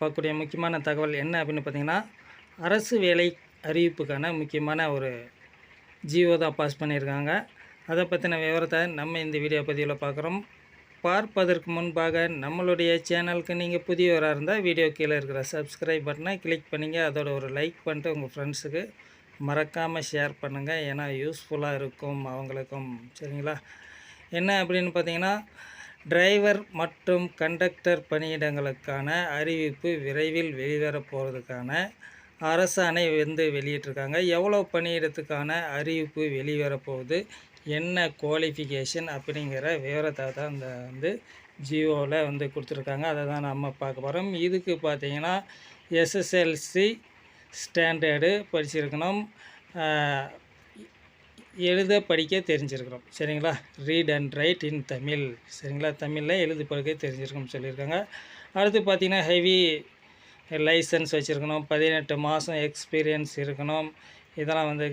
பார்க்கக்கூடிய முக்கியமான தகவல் என்ன அப்படின்னு பார்த்தீங்கன்னா அரசு வேலை அறிவிப்புக்கான முக்கியமான ஒரு ஜியோ தான் பாஸ் பண்ணியிருக்காங்க. அதை பற்றின விவரத்தை நம்ம இந்த வீடியோ பதிவில் பார்க்குறோம். பார்ப்பதற்கு முன்பாக நம்மளுடைய சேனலுக்கு நீங்கள் புதியவராக இருந்தால் வீடியோ கீழே இருக்கிற சப்ஸ்கிரைப் பட்டனை கிளிக் பண்ணிங்க. அதோட ஒரு லைக் பண்ணிட்டு உங்கள் ஃப்ரெண்ட்ஸுக்கு மறக்காமல் ஷேர் பண்ணுங்கள் ஏன்னா யூஸ்ஃபுல்லாக இருக்கும் அவங்களுக்கும். சரிங்களா? என்ன அப்படின்னு பார்த்தீங்கன்னா டிரைவர் மற்றும் கண்டக்டர் பணியிடங்களுக்கான அறிவிப்பு விரைவில் வெளிவரப் போகிறதுக்கான அரசாணை வந்து வெளியிட்டிருக்காங்க. எவ்வளோ பணியிடத்துக்கான அறிவிப்பு வெளிவர போகுது? என்ன குவாலிஃபிகேஷன் அப்படிங்கிற விவரத்தை தான் இந்த வந்து ஜியோவில் வந்து கொடுத்துருக்காங்க. அதை தான் நம்ம பார்க்க போகிறோம் இதுக்கு பார்த்தீங்கன்னா எஸ்எஸ்எல்சி ஸ்டாண்டர்டு படிச்சிருக்கணும். எழுத படிக்க தெரிஞ்சிருக்கிறோம். சரிங்களா? Read and write in Tamil சரிங்களா? தமிழில் எழுத படிக்க தெரிஞ்சிருக்கணும் சொல்லியிருக்காங்க. அடுத்து பார்த்தீங்கன்னா ஹெவி லைசன்ஸ் வச்சுருக்கணும். பதினெட்டு மாதம் எக்ஸ்பீரியன்ஸ் இருக்கணும். இதெல்லாம் வந்து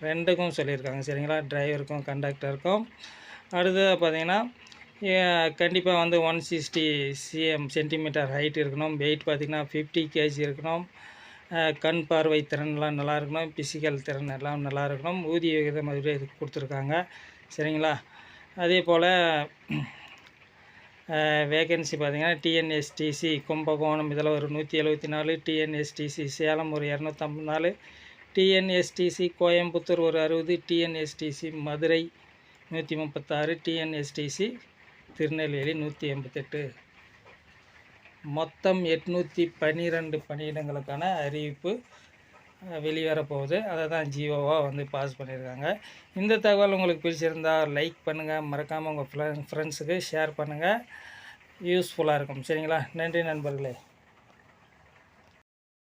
ரெண்டுக்கும் சொல்லியிருக்காங்க. சரிங்களா? டிரைவருக்கும் கண்டக்டருக்கும் அடுத்து பார்த்தீங்கன்னா கண்டிப்பாக வந்து one sixty CM centimetre height இருக்கணும். வெயிட் பார்த்திங்கன்னா ஃபிஃப்டி கேஜி இருக்கணும். கண் பார்வை திறன்லாம் நல்லா இருக்கணும் பிசிக்கல் திறன் எல்லாம் நல்லா இருக்கணும். ஊதிய விகிதம் அதுவே இதுக்கு கொடுத்துருக்காங்க. சரிங்களா? அதே போல் வேகன்சி பார்த்திங்கன்னா டிஎன்எஸ்டிசி கும்பகோணம் இதில் ஒரு நூற்றி எழுபத்தி நாலு டிஎன்எஸ்டிசி சேலம் ஒரு இரநூத்தம்பது நாலு டிஎன்எஸ்டிசி கோயம்புத்தூர் ஒரு அறுபது டிஎன்எஸ்டிசி மதுரை நூற்றி முப்பத்தாறு டிஎன்எஸ்டிசி திருநெல்வேலி நூற்றி எண்பத்தெட்டு. மொத்தம் எட்நூற்றி பன்னிரெண்டு பணியிடங்களுக்கான அறிவிப்பு வெளிவரப்போகுது. போகுது அதை தான் ஜியோவாக வந்து பாஸ் பண்ணியிருக்காங்க. இந்த தகவல் உங்களுக்கு பிடிச்சிருந்தால் லைக் பண்ணுங்கள் மறக்காமல் உங்கள் ஃப்ரெண்ட்ஸுக்கு ஷேர் பண்ணுங்கள் யூஸ்ஃபுல்லாக இருக்கும். சரிங்களா? நன்றி நண்பர்களே.